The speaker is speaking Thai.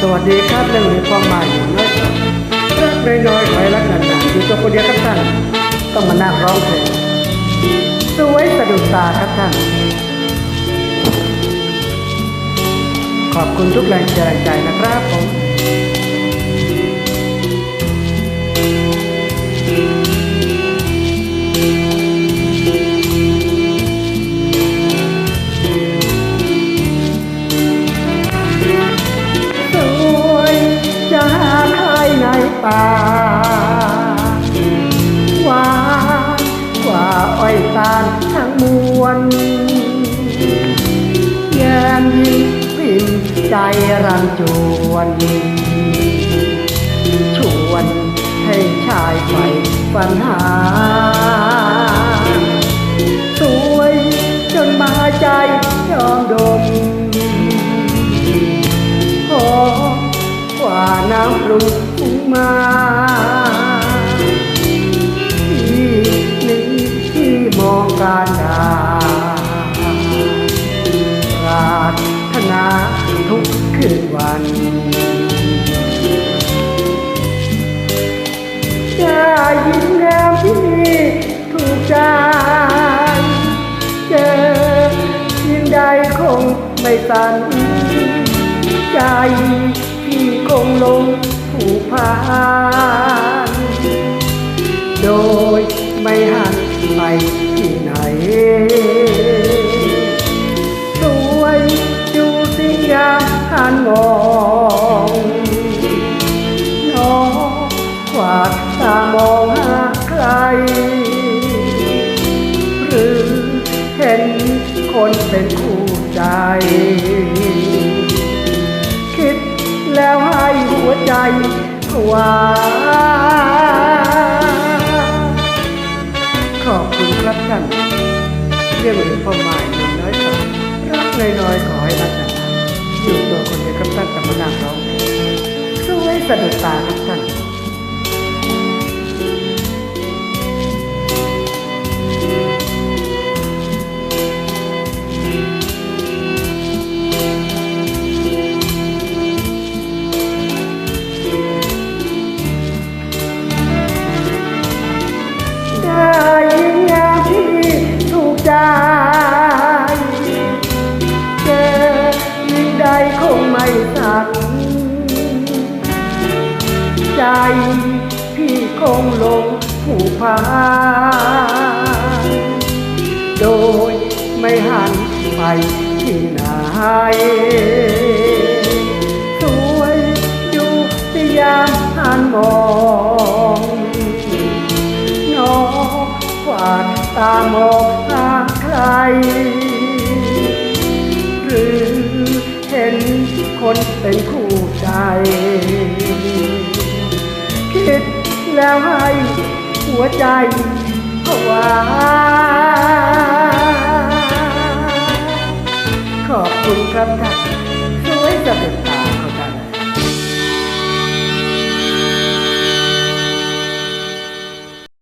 สวัสดีครับเรื่องมีความหมายอยู่น้อยครับรักน้อยๆขอยรักนานๆอยู่ตัวคนเดียวครับท่านต้องมานั่งร้องเพลงสวยสะดุดตาครับท่านขอบคุณทุกแรงใจนะครับผม ในป่าหวานกว่าอ้อยตาลทั้งมวลแยมยิ้มปิ่นใจรันจวนชวนให้ชายไฟฝันหา สวยจนมาใจยอมดม ปรุงปรุงมาที่นี้ที่มองการดาปรารถนาทุกคืนวันจะยิ้มแย้มที่ถูกใจเจอยิ่งใดคงไม่ตันใจ พี่คงลงผูกพันโดยไม่หันไปที่ไหน สวยดูสิยาหันมองน้องกวาดตามองหาใคร หรือเห็นคนเป็นคู่ใจ แล้วให้หัวใจหวาขอบคุณครับท่านเรื่องหรือความหมายหนึ่งน้อยสักรักน้อยๆขอให้รักนานอยู่ตัวคนเดียวครับท่านกับมานางร้องเพลงสวยสะดุดตาครับท่าน สั่นใจพี่คงลงผูกพันโดยไม่หันไปที่ไหนสวยอยู่สยามหันมองน้องกวาดตามอง นเป็นคู่ใจ คิดแล้วให้หัวใจผวาขอบคุณครับท่านสวยสะดุดตา